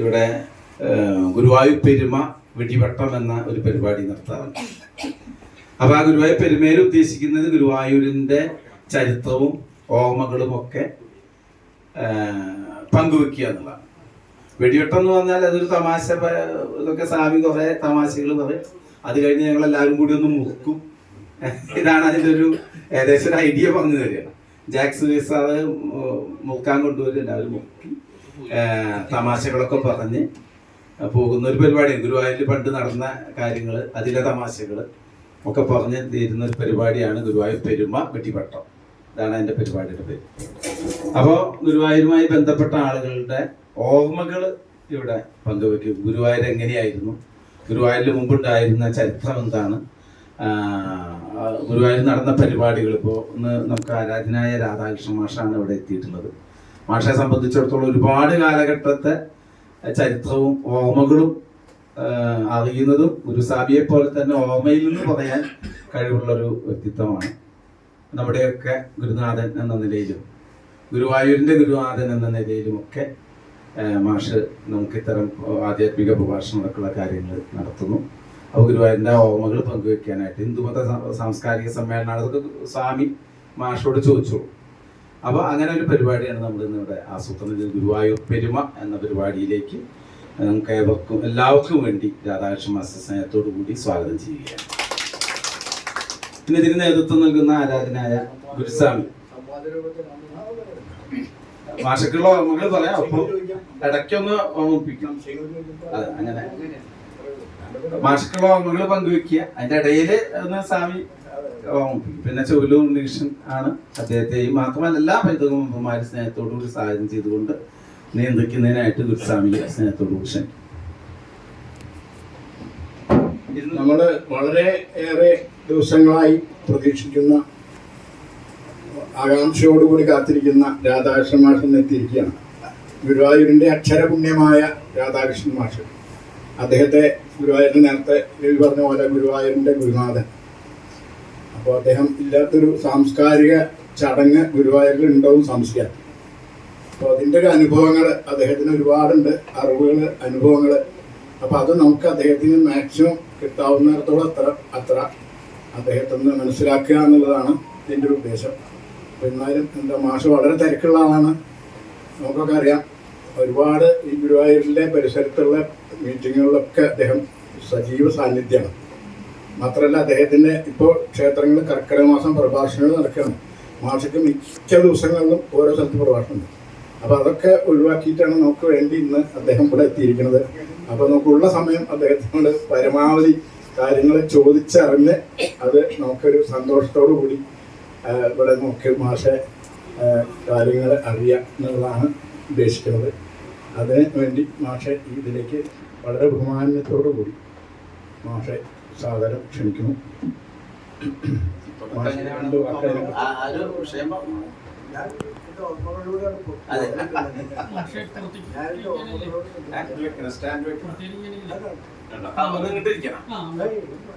ഇവിടെ ഗുരുവായൂപ്പെരുമ വെടിവട്ടം എന്ന ഒരു പരിപാടി നടത്താറുണ്ട്. അപ്പോൾ ആ ഗുരുവായൂർ പെരുമയിൽ ഉദ്ദേശിക്കുന്നത് ഗുരുവായൂരിന്റെ ചരിത്രവും ഓർമ്മകളും ഒക്കെ പങ്കുവെക്കുക എന്നുള്ളതാണ്. വെടിവെട്ടം എന്ന് പറഞ്ഞാൽ അതൊരു തമാശ ഇതൊക്കെ സ്വാമി കുറേ തമാശകൾ പറയും. അത് കഴിഞ്ഞ് ഞങ്ങൾ എല്ലാവരും കൂടി ഒന്ന് മുറുക്കും. ഇതാണ് അതിന്റെ ഒരു ഏകദേശം ഒരു ഐഡിയ പറഞ്ഞു തരിക. ജാക്സ് അത് മുറുക്കാൻ കൊണ്ടുവരും എല്ലാവരും മുറുക്കി. തമാശകളൊക്കെ പറഞ്ഞ് പോകുന്ന ഒരു പരിപാടിയാണ്. ഗുരുവായൂരിൽ പണ്ട് നടന്ന കാര്യങ്ങൾ അതിലെ തമാശകൾ ഒക്കെ പറഞ്ഞ് തീരുന്ന ഒരു പരിപാടിയാണ് ഗുരുവായൂർ പെരുമ വെട്ടിപ്പട്ടം. ഇതാണ് എന്റെ പരിപാടിയുടെ പേര്. അപ്പോൾ ഗുരുവായൂരുമായി ബന്ധപ്പെട്ട ആളുകളുടെ ഓർമ്മകൾ ഇവിടെ പങ്കുവയ്ക്കും ഗുരുവായൂർ എങ്ങനെയായിരുന്നു? ഗുരുവായൂരിൽ മുമ്പുണ്ടായിരുന്ന ചരിത്രം എന്താണ്? ഗുരുവായൂർ നടന്ന പരിപാടികൾ ഇപ്പോൾ ഒന്ന് നമുക്ക് ആരാധനായ രാധാകൃഷ്ണ മാഷാണ് ഇവിടെ എത്തിയിട്ടുള്ളത്. മാഷെ സംബന്ധിച്ചിടത്തോളം ഒരുപാട് കാലഘട്ടത്തെ ചരിത്രവും ഓർമ്മകളും അറിയുന്നതും ഗുരുസാബിയെ പോലെ തന്നെ ഓർമ്മയിൽ നിന്ന് പറയാൻ കഴിവുള്ളൊരു വ്യക്തിത്വമാണ് നമ്മുടെയൊക്കെ ഗുരുനാഥൻ എന്ന നിലയിലും ഗുരുവായൂരിന്റെ ഗുരുനാഥൻ എന്ന നിലയിലും ഒക്കെ മാഷ് നമുക്ക് ഇത്തരം ആധ്യാത്മിക പ്രഭാഷണങ്ങളൊക്കെയുള്ള കാര്യങ്ങൾ നടത്തുന്നു. അപ്പോൾ ഗുരുവായൂരിന്റെ ഓർമ്മകൾ പങ്കുവെക്കാനായിട്ട് ഹിന്ദുമത സാംസ്കാരിക സമ്മേളനമാണ്. സ്വാമി മാഷോട് ചോദിച്ചോളൂ. അപ്പോൾ അങ്ങനെ ഒരു പരിപാടിയാണ് നമ്മൾ ഇന്ന് ഇവിടെ ആസൂത്രണം ഗുരുവായൂർ പെരുമ എന്ന പരിപാടിയിലേക്ക് നമുക്ക് ഏവർക്കും എല്ലാവർക്കും വേണ്ടി രാധാകൃഷ്ണ മാസ്റ്റർ സ്നേഹത്തോടു കൂടി സ്വാഗതം ചെയ്യുകയാണ്. പിന്നെ ഇതിന് നേതൃത്വം നൽകുന്ന ആരാധനായ ഗുരുസ്വാമി. മാഷക്കുള്ള ഓർമ്മകൾ പറയാം. അപ്പൊ ഇടയ്ക്കൊന്ന് ഓർമ്മിപ്പിക്കണം അതെ അങ്ങനെ. മാഷക്കുള്ള ഓർമ്മകൾ പങ്കുവെക്കുക. അതിന്റെ ഇടയിൽ ഒന്ന് സ്വാമി പിന്നെ ചൊല്ലൂർ ഉണ്ണീഷൻ ആണ് അദ്ദേഹത്തെയും മാത്രമല്ല എല്ലാ പൈതൃകമാരും സ്നേഹത്തോടു കൂടി സഹായം ചെയ്തുകൊണ്ട് നിയന്ത്രിക്കുന്നതിനായിട്ട് ഗുരുസ്വാമിയെ സ്നേഹത്തോടു ക്ഷണിക്കും നമ്മൾ വളരെ ഏറെ ദിവസങ്ങളായി പ്രതീക്ഷിക്കുന്ന ആകാംക്ഷയോടുകൂടി കാത്തിരിക്കുന്ന രാധാകൃഷ്ണൻ മാഷൻ എത്തിയിരിക്കുകയാണ്. ഗുരുവായൂരിന്റെ അക്ഷരപുണ്യമായ രാധാകൃഷ്ണൻ മാഷൻ അദ്ദേഹത്തെ ഗുരുവായൂരിന് നേരത്തെ പറഞ്ഞ പോലെ ഗുരുവായൂരിന്റെ ഗുരുനാഥൻ. അപ്പോൾ അദ്ദേഹം ഇല്ലാത്തൊരു സാംസ്കാരിക ചടങ്ങ് ഗുരുവായൂരിൽ ഉണ്ടാവും സംശയം. അപ്പോൾ അതിന്റെ ഒരു അനുഭവങ്ങൾ അദ്ദേഹത്തിന് ഒരുപാടുണ്ട് അറിവുകൾ അനുഭവങ്ങൾ അപ്പോൾ അത് നമുക്ക് അദ്ദേഹത്തിന് മാക്സിമം കിട്ടാവുന്നിടത്തോളം അത്ര അത്ര അദ്ദേഹത്തിൽ നിന്ന് മനസ്സിലാക്കുക എന്നുള്ളതാണ് ഇതിന്റെ ഒരു ഉദ്ദേശം. എന്നാലും എന്താ മാഷ് വളരെ തിരക്കുള്ള ആളാണ്. നമുക്കൊക്കെ അറിയാം ഒരുപാട് ഈ ഗുരുവായൂരിലെ പരിസരത്തുള്ള മീറ്റിങ്ങുകളിലൊക്കെ അദ്ദേഹം സജീവ സാന്നിധ്യമാണ്. മാത്രമല്ല അദ്ദേഹത്തിന്റെ ഇപ്പോൾ ക്ഷേത്രങ്ങളിൽ കർക്കിടക മാസം പ്രഭാഷണങ്ങൾ നടക്കുകയാണ്. മാഷയ്ക്ക് മിക്ക ദിവസങ്ങളിലും ഓരോ സ്ഥലത്ത് പ്രഭാഷണമുണ്ട്. അപ്പോൾ അതൊക്കെ ഒഴിവാക്കിയിട്ടാണ് നമുക്ക് വേണ്ടി ഇന്ന് അദ്ദേഹം ഇവിടെ എത്തിയിരിക്കുന്നത്. അപ്പോൾ നമുക്കുള്ള സമയം അദ്ദേഹത്തിനോട് പരമാവധി കാര്യങ്ങൾ ചോദിച്ചറിഞ്ഞ് അത് നമുക്കൊരു സന്തോഷത്തോടു കൂടി ഇവിടെ നമുക്ക് മാഷെ കാര്യങ്ങൾ അറിയാം എന്നുള്ളതാണ് ഉദ്ദേശിക്കുന്നത്. അതിന് വേണ്ടി മാഷെ ഇതിലേക്ക് വളരെ ബഹുമാനത്തോടു കൂടി മാഷെ സാദരം ക്ഷണിക്കുന്നു.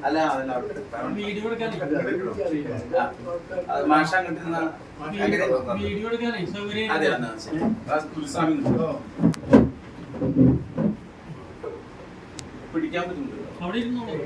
അല്ല വീഡിയോ അത് മാഷ വീഡിയോ എടുക്കാനേ സൗകര്യം പിടിക്കാൻ പറ്റുന്നുണ്ട്? അവിടെ ഇരുന്നോളൂ.